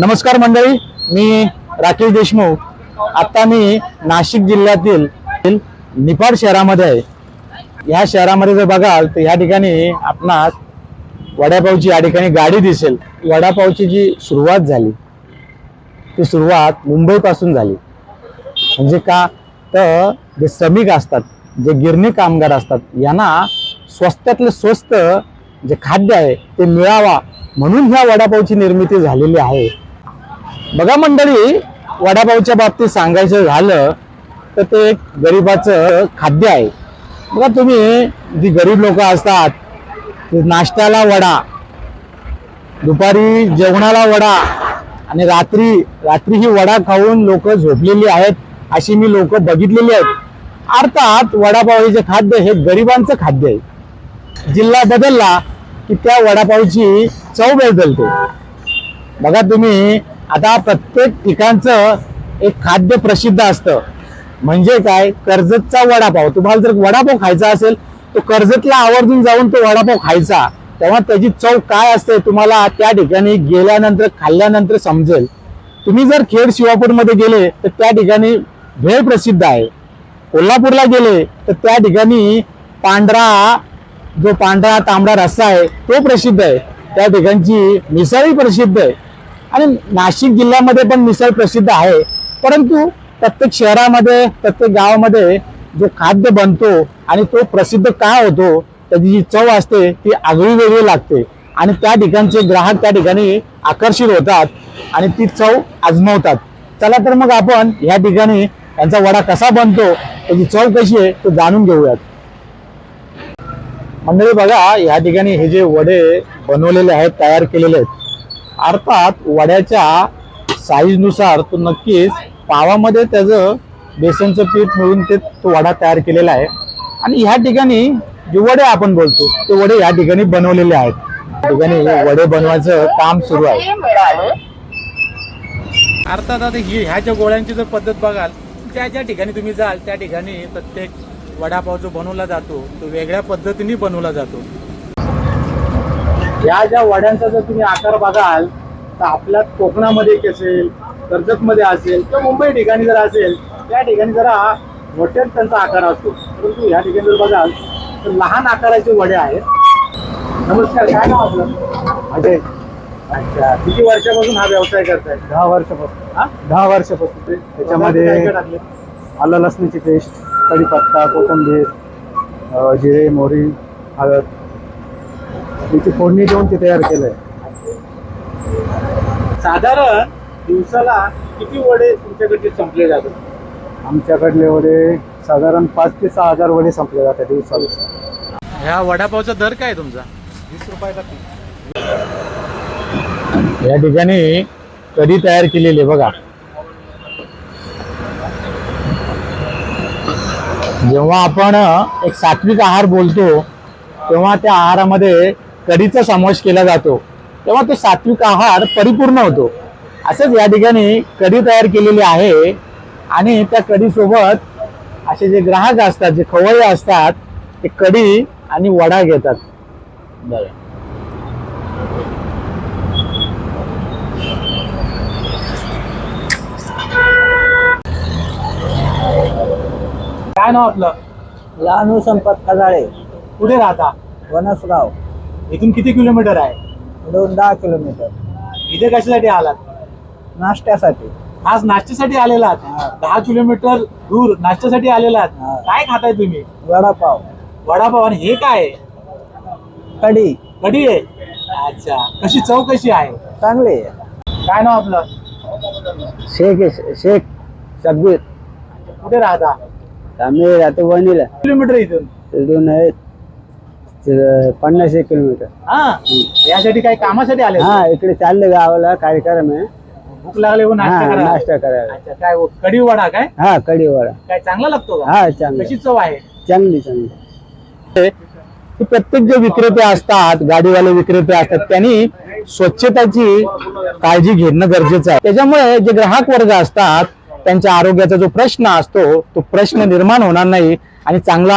नमस्कार मंडळी मी राकेश देशमुख. आता मी नाशिक जिल्ह्यातील निफाड शहरामध्ये आहे. या शहरामध्ये जर बघाल तर या ठिकाणी आपणास वडापावची या ठिकाणी गाडी दिसेल. वडापावची जी सुरुवात झाली ती सुरुवात मुंबईपासून झाली. म्हणजे का? तर जे श्रमिक असतात जे गिरणी कामगार असतात यांना स्वस्तातलं स्वस्त जे खाद्य आहे ते मिळावा म्हणून ह्या वडापावची निर्मिती झालेली आहे. बघा मंडळी वडापावच्या बाबतीत सांगायचं झालं तर ते एक गरिबाचं खाद्य आहे. बघा तुम्ही जी गरीब लोक असतात ते नाश्त्याला वडा दुपारी जेवणाला वडा आणि रात्री रात्री ही वडा खाऊन लोक झोपलेली आहेत अशी मी लोक बघितलेली आहेत. अर्थात वडापावचे खाद्य हे गरिबांचं खाद्य आहे. जिल्हा बदलला की त्या वडापावची चव बदलते. बघा तुम्ही आता प्रत्येक ठिकाणचं एक खाद्य प्रसिद्ध असतं. म्हणजे काय? कर्जतचा वडापाव. तुम्हाला जर वडापाव खायचा असेल तो कर्जतला आवर्जून जाऊन तो वडापाव खायचा. तेव्हा त्याची चव काय असते तुम्हाला त्या ठिकाणी गेल्यानंतर खाल्ल्यानंतर समजेल. तुम्ही जर खेड शिवापूरमध्ये गेले तर त्या ठिकाणी भेळ प्रसिद्ध आहे. कोल्हापूरला गेले तर त्या ठिकाणी पांढरा जो पांढरा तांबडा रस्सा आहे तो प्रसिद्ध आहे. त्या ठिकाणची मिसळही प्रसिद्ध आहे. आणि नाशिक जिल्ह्यामध्ये पण मिसळ प्रसिद्ध आहे. परंतु प्रत्येक शहरामध्ये प्रत्येक गावामध्ये जो खाद्य बनतो आणि तो प्रसिद्ध का होतो त्याची जी चव असते ती आगळी वेगळी लागते. आणि त्या ठिकाणचे ग्राहक त्या ठिकाणी आकर्षित होतात आणि ती चव आजमावतात. चला तर मग आपण या ठिकाणी त्यांचा वडा कसा बनतो त्याची चव कशी आहे ते जाणून घेऊयात. मंडळी बघा या ठिकाणी हे जे वडे बनवलेले आहेत तयार केलेले आहेत. अर्थात वड्याच्या साईजनुसार तो नक्कीच पावामध्ये त्याचं बेसनचं पीठ मिळून ते तो वडा तयार केलेला आहे. आणि ह्या ठिकाणी जे वडे आपण बोलतो ते वडे या ठिकाणी बनवलेले आहेत. या ठिकाणी वडे बनवायचं काम सुरू आहे. अर्थात आता ही ह्या ज्या गोळ्यांची जर पद्धत बघाल ज्या ज्या ठिकाणी तुम्ही जाल त्या ठिकाणी प्रत्येक वडापाव जो बनवला जातो तो वेगळ्या पद्धतीने बनवला जातो. या ज्या वड्यांचा जर तुम्ही आकार बघाल तर आपल्या कोकणामध्ये एक असेल कर्जतमध्ये असेल किंवा मुंबई ठिकाणी जर असेल त्या ठिकाणी जरा मोठ्याच त्यांचा आकार असतो. परंतु या ठिकाणी जर बघाल तर लहान आकाराचे वडे आहेत. नमस्कार काय नाव आपलं? अजय. अच्छा किती वर्षापासून हा व्यवसाय करताय? दहा वर्षापासून. हा? दहा वर्षापासून. काय त्याच्यामध्ये आलं लसणीची पेस्ट कढीपत्ता कोथिंबीर जिरे मोहरी हळद. याची फोडणी देऊन ते तयार केलंय. साधारण दिवसाला किती वडे तुमच्याकडचे संपले जातात? आमच्याकडले वडे साधारण पाच ते सहा हजार वडे संपले जातात दिवसाला. ह्या वडापावचा दर काय तुमचा? वीस रुपयाला या ठिकाणी कढी तयार केलेली आहे बघा. जेव्हा आपण एक सात्विक आहार बोलतो तेव्हा त्या आहारामध्ये कढीचा समावेश केला जातो. तेव्हा तो सात्विक आहार परिपूर्ण होतो. असंच या ठिकाणी कढी तयार केलेली आहे आणि त्या कढीसोबत असे जे ग्राहक असतात जे खवळे असतात ते कढी आणि वडा घेतात. बरं. काय नाव आपलं? लहानू संपत खजाळे. कुठे राहता? वनसगाव. इथून किती किलोमीटर आहे? दोन दहा किलोमीटर. इथे कशासाठी आलात? नाश्त्यासाठी. आज नाश्त्यासाठी आलेला हा. आहात दहा किलोमीटर दूर नाश्त्यासाठी आलेला आहात. काय खाताय तुम्ही? वडापाव. वडापाव आणि हे काय आहे? कढी. कढी आहे? अच्छा. कशी चव कशी आहे? चांगली काय नाव आपलं? शेख शेख शब्बीर. कुठे राहता? आम्ही राहतो वणीला. किलोमीटर इथून? तिथून आहे ते पन्नास एक किलोमीटर. हा यासाठी काही कामासाठी आले हा इकडे चालले गावाला कार्यक्रम आहे. भूक लागले हो हा नाश्ता करा नाश्ता करायला. अच्छा काय हो, कढी वडा काय? हा कढी वडा काय चांगला लागतो का? हा चांगली. कशी चव आहे? चांगली चांगली. की प्रत्येक जे विक्रेते असतात गाडीवाले विक्रेते असतात त्यांनी स्वच्छताची काळजी घेणं गरजेचं आहे. त्याच्यामुळे जे ग्राहक वर्ग असतात त्यांच्या आरोग्याचा जो प्रश्न असतो तो प्रश्न निर्माण होणार नाही आणि चांगला